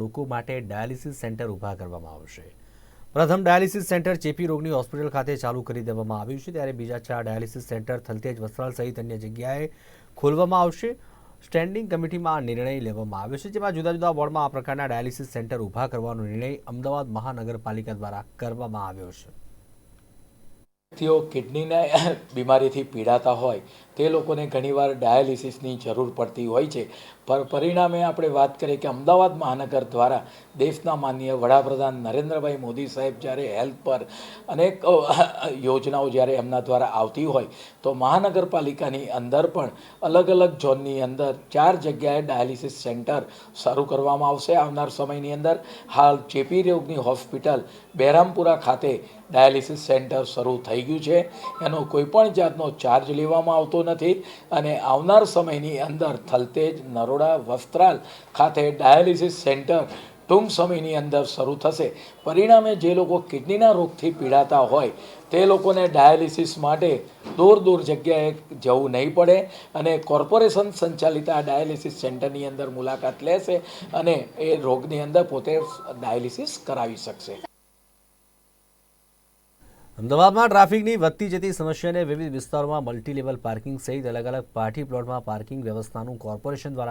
લોકો માટે dialysis centre ઊભા કરવામાં આવશે. પ્રથમ ડાયાલિસિસ સેન્ટર ચેપી રોગની હોસ્પિટલ ખાતે ચાલુ કરી દેવામાં આવ્યું છે. ત્યારે બીજા ચાર ડાયાલિસિસ સેન્ટર થલતેજ વસ્ત્રાલ સહિત અન્ય જગ્યાએ ખોલવામાં આવશે. સ્ટેન્ડિંગ કમિટીમાં આ નિર્ણય લેવામાં આવ્યો છે, જેમાં જુદા જુદા વોર્ડમાં આ પ્રકારના ડાયાલિસિસ સેન્ટર ઊભા કરવાનો નિર્ણય અમદાવાદ મહાનગરપાલિકા દ્વારા કરવામાં આવ્યો છે. વ્યક્તિઓ કિડનીના બીમારીથી પીડાતા હોય, તે લોકોને ઘણીવાર ડાયાલિસિસની જરૂર પડતી હોય છે. પર પરિણામે આપણે વાત કરીએ કે અમદાવાદ મહાનગર દ્વારા દેશના માનનીય વડાપ્રધાન નરેન્દ્રભાઈ મોદી સાહેબ જ્યારે હેલ્થ પર અનેક યોજનાઓ જ્યારે એમના દ્વારા આવતી હોય, તો મહાનગરપાલિકાની અંદર પણ અલગ અલગ ઝોનની અંદર ચાર જગ્યાએ ડાયાલિસિસ સેન્ટર શરૂ કરવામાં આવશે આવનાર સમયની અંદર. હાલ ચેપી રોગની હોસ્પિટલ બહેરામપુરા ખાતે ડાયાલિસિસ સેન્ટર શરૂ થઈ ગયું છે. એનો કોઈપણ જાતનો ચાર્જ લેવામાં આવતો નથી અને આવનાર સમયની અંદર થલતેજ, નરોડા, વસ્ત્રાલ ખાતે ડાયાલિસિસ સેન્ટર ટૂંક સમયની અંદર શરૂ થશે. પરિણામે જે લોકો કિડનીના રોગથી પીડાતા હોય, તે લોકોને ડાયાલિસિસ માટે દૂર દૂર જગ્યાએ જવું નહીં પડે અને કોર્પોરેશન સંચાલિત આ ડાયાલિસિસ સેન્ટરની અંદર મુલાકાત લેશે અને એ રોગની અંદર પોતે ડાયાલિસિસ કરાવી શકશે. અમદાવાદમાં ટ્રાફિકની વધતી જતી સમસ્યાને વિવિધ વિસ્તારોમાં મલ્ટી લેવલ પાર્કિંગ સહિત અલગ અલગ પાર્ટી પ્લોટમાં પાર્કિંગ વ્યવસ્થાનું કોર્પોરેશન દ્વારા